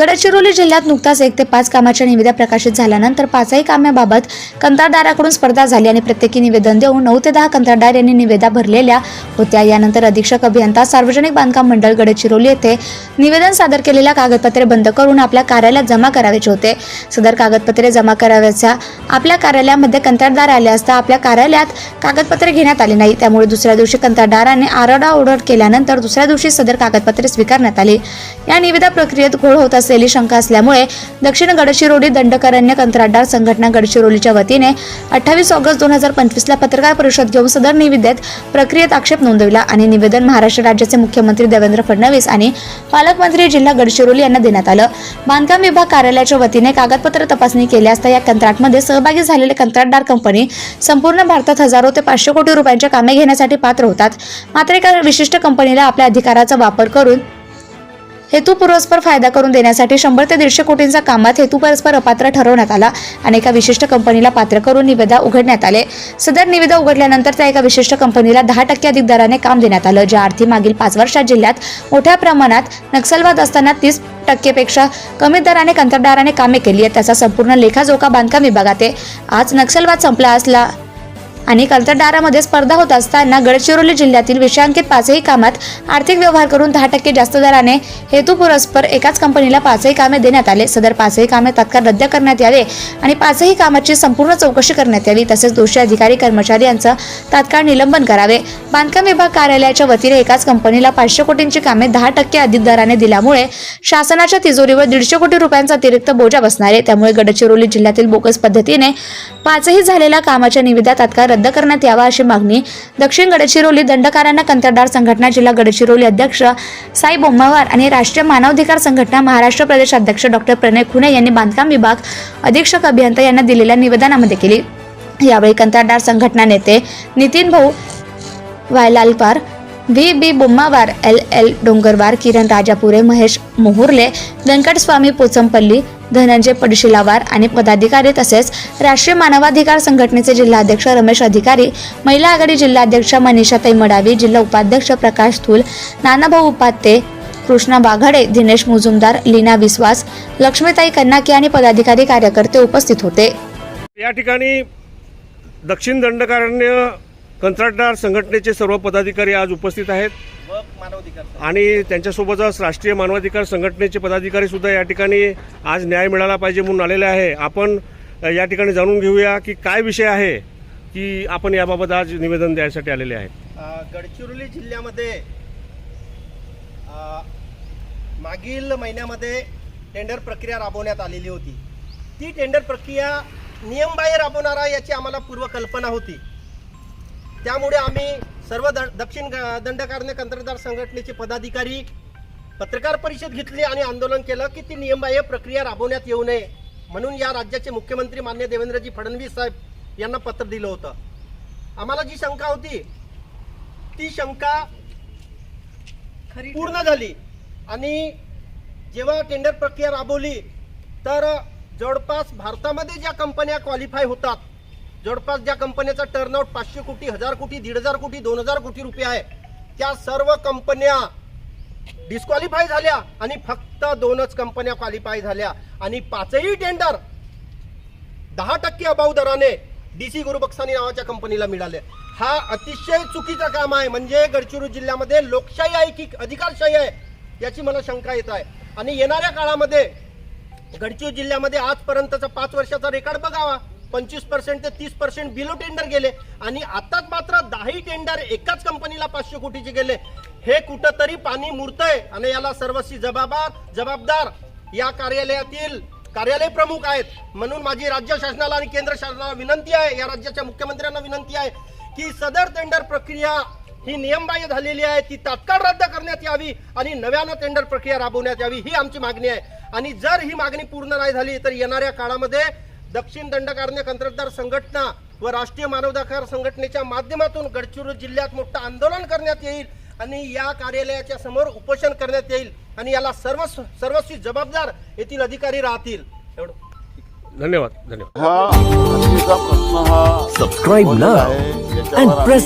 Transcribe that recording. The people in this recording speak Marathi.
गडचिरोली जिल्ह्यात नुकताच एक ते पाच कामाच्या निविदा प्रकाशित झाल्यानंतर पाचही कामाबाबत कंत्राटदाराकडून स्पर्धा झाली आणि प्रत्येकी निवेदन देऊन नऊ ते दहा कंत्राटदार यांनी निवेदा भरलेल्या होत्या. यानंतर अधीक्षक अभियंता सार्वजनिक बांधकाम मंडळ गडचिरोली येथे निवेदन सादर केलेल्या कागदपत्रे बंद करून आपल्या कार्यालयात जमा करावेचे होते. सदर कागदपत्रे जमा करावयाच्या आपल्या कार्यालयामध्ये कंत्राटदार आले असता आपल्या कार्यालयात कागदपत्रे घेण्यात आली नाही. त्यामुळे दुसऱ्या दिवशी कंत्राटदाराने आरडाओरड केल्यानंतर दुसऱ्या दिवशी सदर कागदपत्रे स्वीकारण्यात आली. या निविदा प्रक्रियेत घोळ होत असलेली शंका असल्यामुळे दक्षिण गडचिरोली दंडकारण्य कंत्राटदार संघटना गडचिरोलीच्या वतीने अठ्ठावीस ऑगस्ट दोन हजार पंचवीसला पत्रकार परिषद घेऊन सदर निविदेत प्रक्रियेत आक्षेप नोंदविला आणि निवेदन महाराष्ट्र राज्याचे मुख्यमंत्री देवेंद्र फडणवीस आणि पालकमंत्री जिल्हा गडचिरोली यांना देण्यात आलं. बांधकाम विभाग कार्यालयाच्या वतीने कागदपत्र तपासणी केली असता या कंत्राटमध्ये सहभागी झालेले कंत्राटदार कंपनी संपूर्ण भारतात हजारो ते पाचशे कोटी रुपयांच्या कामे घेण्यासाठी पात्र होतात. मात्र एका विशिष्ट कंपनीला आपल्या अधिकाराचा वापर करून हेतू पुरस्पर फायदा करून देण्यासाठी शंभर ते दीडशे कोटींचा कामात हेतू परस्पर अपात्र ठरवण्यात आला आणि एका विशिष्ट कंपनीला पात्र करून निविदा उघडण्यात आले. सदर निविदा उघडल्यानंतर त्या एका विशिष्ट कंपनीला दहा टक्के अधिक दराने काम देण्यात आलं ज्या अर्थी मागील पाच वर्षात जिल्ह्यात मोठ्या प्रमाणात नक्षलवाद असताना तीस टक्केपेक्षा कमी दराने कंत्राटदाराने कामे केली आहेत. त्याचा संपूर्ण लेखाजोखा बांधकाम विभागात आहे. आज नक्षलवाद संपला असला आणि कंत्राटदारामध्ये स्पर्धा होत असताना गडचिरोली जिल्ह्यातील विषयांकित पाचही कामात आर्थिक व्यवहार करून दहा टक्के जास्त दराने हेतू पुरस्पर एकाच कंपनीला पाचही कामे देण्यात आले. सदर पाचही कामे तात्काळ रद्द करण्यात यावे आणि पाचही कामाची संपूर्ण चौकशी करण्यात यावी तसेच दोषी अधिकारी कर्मचारी यांचं तात्काळ निलंबन करावे. बांधकाम विभाग कार्यालयाच्या वतीने एकाच कंपनीला पाचशे कोटींची कामे दहा टक्के अधिक दराने दिल्यामुळे शासनाच्या तिजोरीवर दीडशे कोटी रुपयांचा अतिरिक्त बोजा बसणार आहे. त्यामुळे गडचिरोली जिल्ह्यातील बोगस पद्धतीने पाचही झालेल्या कामाच्या निविदा तात्काळ रद्द करण्यात यावा अशी मागणी दक्षिण गडचिरोली दंडकारांना कंत्राटदार संघटना जिल्हा गडचिरोली अध्यक्ष साई बोम्मावार आणि राष्ट्रीय मानवाधिकार संघटना महाराष्ट्र प्रदेश अध्यक्ष डॉक्टर प्रणय खुने यांनी बांधकाम विभाग अधीक्षक अभियंता यांना दिलेल्या निवेदनामध्ये केली. यावेळी कंत्राटदार संघटना नेते Nitin Bhau Vaylalpar V. B. Bommawar L. L. Dongarwar Kiran Rajapure Mahesh Mohurle Vyankataswami Pochampalli Dhananjay Padshilawar आणि पदाधिकारी तसेच राष्ट्रीय मानवाधिकार संघटनेचे जिल्हाध्यक्ष रमेश अधिकारी महिला आघाडी जिल्हाध्यक्ष मनीषाताई मडावी जिल्हा उपाध्यक्ष प्रकाश थूल नानाभाऊ उपाते कृष्णा बाघाडे दिनेश मुजुमदार लीना विश्वास लक्ष्मीताई कन्नाके आणि पदाधिकारी कार्यकर्ते उपस्थित होते. या ठिकाणी दक्षिण दंडकारण्य कंत्राटदार संघटनेचे सर्व पदाधिकारी आज उपस्थित आहेत. आणि त्यांच्यासोबतच राष्ट्रीय मानवाधिकार संघटनेचे पदाधिकारी सुद्धा या ठिकाणी आज न्याय मिळाला पाहिजे म्हणून आलेले आहे. आपण या ठिकाणी जाणून घेऊया की काय विषय आहे की आपण याबाबत आज निवेदन द्यायसाठी आलेले आहेत. गडचिरोली जिल्ह्यामध्ये मागील महिन्यामध्ये टेंडर प्रक्रिया राबवण्यात आलेली होती. ती टेंडर प्रक्रिया नियमबाह्य राबवणारा याची आम्हाला पूर्वकल्पना होती. त्यामुळे आम्ही सर्व द दक्षिण दंडकारण्य कंत्राटदार संघटनेचे पदाधिकारी पत्रकार परिषद घेतली आणि आंदोलन केलं की ती नियमबाह्य प्रक्रिया राबवण्यात येऊ नये म्हणून या राज्याचे मुख्यमंत्री मान्य देवेंद्रजी फडणवीस साहेब यांना पत्र दिलं होतं. आम्हाला जी शंका होती ती शंका पूर्ण झाली आणि जेव्हा टेंडर प्रक्रिया राबवली तर जवळपास भारतामध्ये ज्या कंपन्या क्वालिफाय होतात जवळपास ज्या कंपन्याचा टर्नआउट पाचशे कोटी हजार कोटी दीड हजार कोटी दोन हजार कोटी रुपये आहे त्या सर्व कंपन्या डिस्क्वालिफाय झाल्या आणि फक्त दोनच कंपन्या क्वालिफाय झाल्या. आणि पाचही टेंडर दहा टक्के अभाव दराने डीसी गुरुबक्सानी नावाच्या कंपनीला मिळाले. हा अतिशय चुकीचं काम आहे. म्हणजे गडचिरोली जिल्ह्यामध्ये लोकशाही आहे की अधिकारशाही आहे याची मला शंका येत आहे. आणि येणाऱ्या काळामध्ये गडचिरोली जिल्ह्यामध्ये आजपर्यंतचा पाच वर्षाचा रेकॉर्ड बघावा. पंचवीस पर्सेंट ते तीस पर्सेंट बिलो टेंडर गेले. आणि आताच मात्र दहाही टेंडर एकाच कंपनीला पाचशे कोटीचे गेले. हे कुठंतरी पाणी मुरतंय आणि याला सर्वस्वी जबाबदार जबाबदार या कार्यालयातील कार्यालय प्रमुख आहेत. म्हणून माझी राज्य शासनाला आणि केंद्र शासनाला विनंती आहे या राज्याच्या मुख्यमंत्र्यांना विनंती आहे की सदर टेंडर प्रक्रिया ही नियमबाह्य झालेली आहे ती तात्काळ रद्द करण्यात यावी आणि नव्यानं टेंडर प्रक्रिया राबवण्यात यावी ही आमची मागणी आहे. आणि जर ही मागणी पूर्ण नाही झाली तर येणाऱ्या काळामध्ये दक्षिण दंडकारण्य कंत्राटदार संघटना व राष्ट्रीय मानवाधिकार संघटनेच्या माध्यमातून गडचिरोली जिल्ह्यात मोठं आंदोलन करण्यात येईल आणि या कार्यालयाच्या समोर उपोषण करण्यात येईल आणि याला सर्व सर्वस्वी जबाबदार येथील अधिकारी राहतील. एवढं. धन्यवाद धन्यवाद. हा हत्तीचा प्रश्न हा Subscribe महत्त्वाचा now आहे. याच्यावर and press